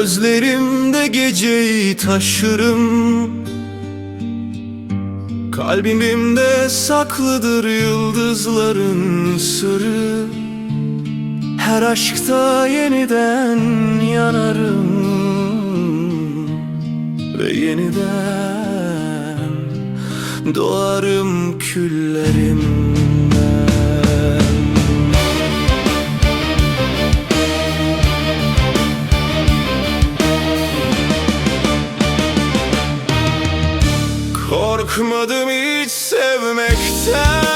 Gözlerimde geceyi taşırım. Kalbimde saklıdır yıldızların sırrı. Her aşkta yeniden yanarım. Ve yeniden doğarım küllerim. Bıkmadım hiç sevmekten.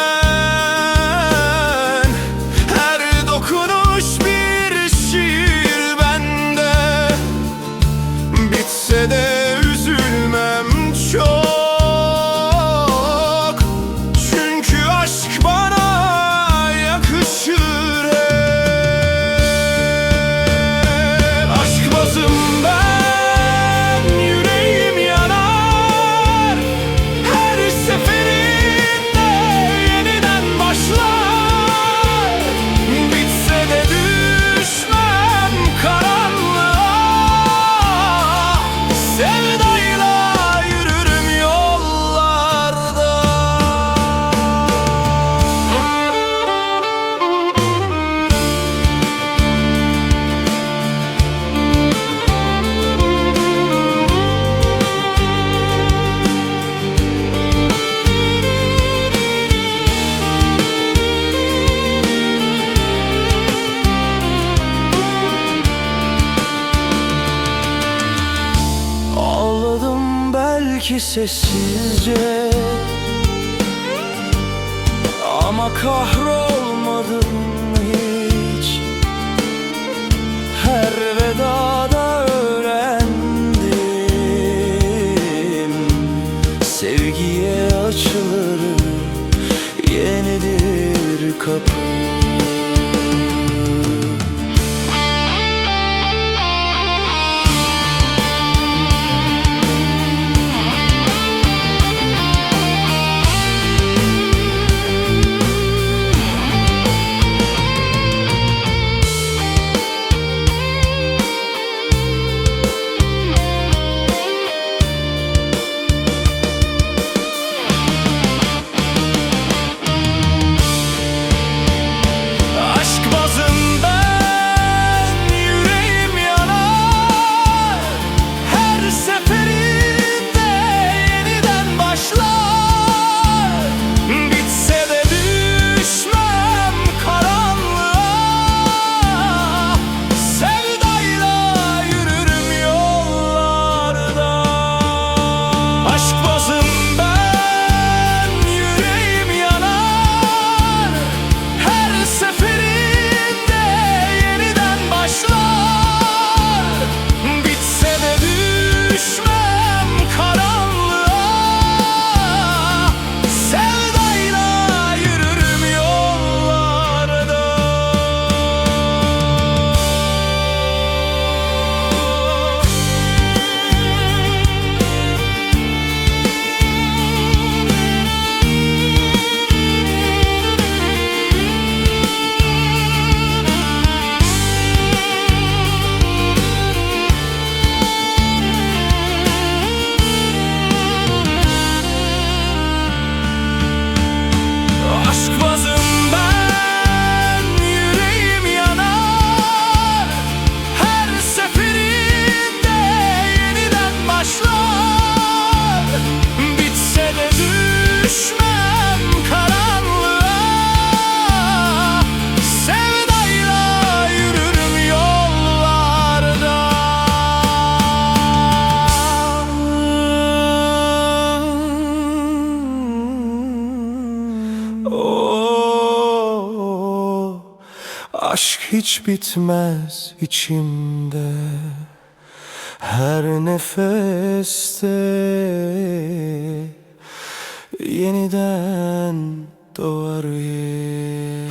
belki sessizce. Ama kahrolmadım hiç. Her vedada öğrendim. Sevgiye açılır yenidir kapı. Aşk hiç bitmez içimde. Her nefeste Yeniden doğar yer.